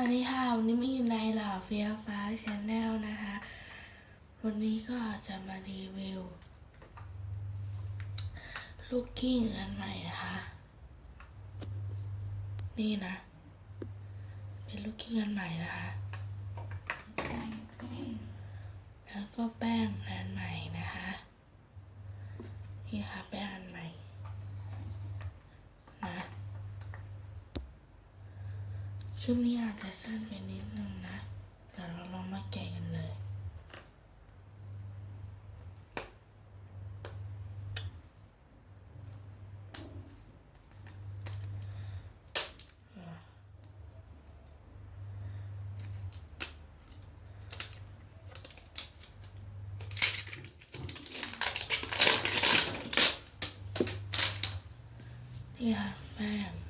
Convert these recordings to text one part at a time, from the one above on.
วัสดีค่ะวันนี้ไม่อยู่ในหล่อเฟียฟ้าชาแนลนะคะ วันนี้ก็จะมารีวิว ลูกกิ้งอันใหม่นะคะ นี่นะ เป็นลูกกิ้งอันใหม่นะคะ แล้วก็แป้งอันใหม่นะคะ นี่ค่ะแป้งอันใหม่ นะ ค ลิปนี้อาจจะสั้นไปนิดนึงนะ เดี๋ยวเราลองมาแกะกันเลย นี่ค่ะแป้ง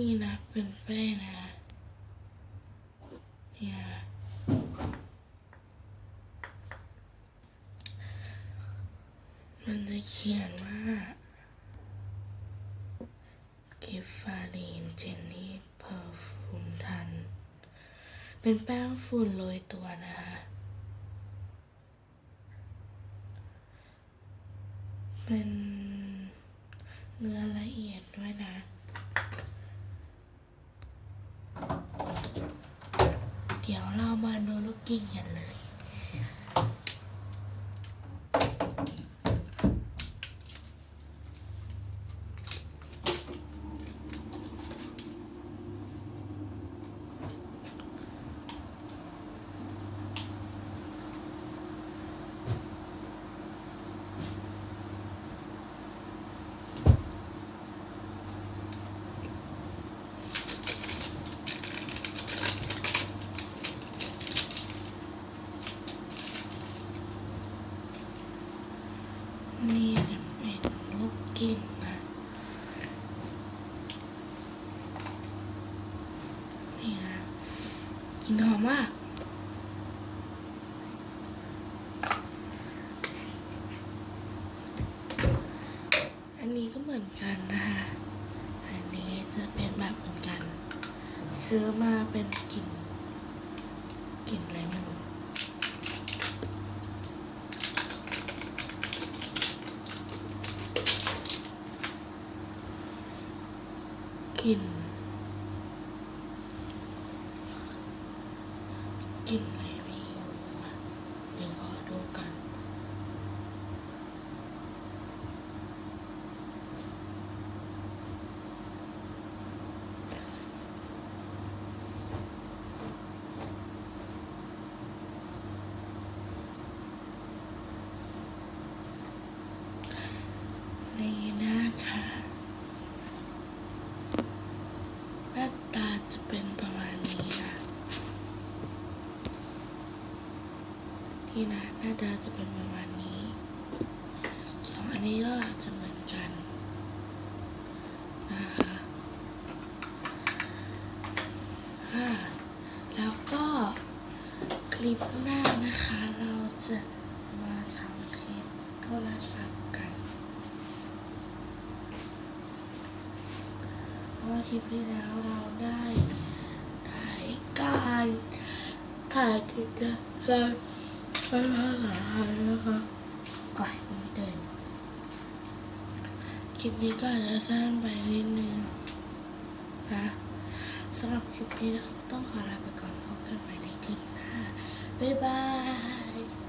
นี่นะเป็นแป้งนะนี่นะมันจะเขียนว่ากิฟฟารีนเจนนี่เพอร์ฟูมทัน เป็นแป้งฝุ่นโรยตัวนะคะเป็นเนื้อละเอียดด้วยนะ เรามาดูลูกกิ้งกันเลย นี่จะเป็น ลูกกิ้งนะนี่นะกลินหอมมากอันนี้ก็เหมือนกันนะคะ อันนี้จะเป็นแบบเหมือนกัน ซื้อมาเป็นกลิ่นกลิ่นอะไรไม่รู้ กลิ่นกลิ่นอะไรไม่รู้อะเดี๋ยวขอดูกัน นี่นะคะ หน้าตาจะเป็นประมาณนี้นะ นี่นะหน้าตาจะเป็นประมาณนี้สองอันนี้ก็จะเหมือนกันนะคะอ่าแล้วก็คลิปหน้านะคะ เราจะมาทำคลิปโทรศัพท์กันเพราะว่าคลิปที่แล้วเราได้ถ่ายการถ่ายกิจกรรม ภาษาไทยนะคะโอ้ยไม่เดินคลิปนี้ก็จะสั้นไปนิดนึงนะสำหรับคลิปนี้นะต้องขอลาไปก่อนพบกันใหม่ในคลิปหน้าบ๊ายบาย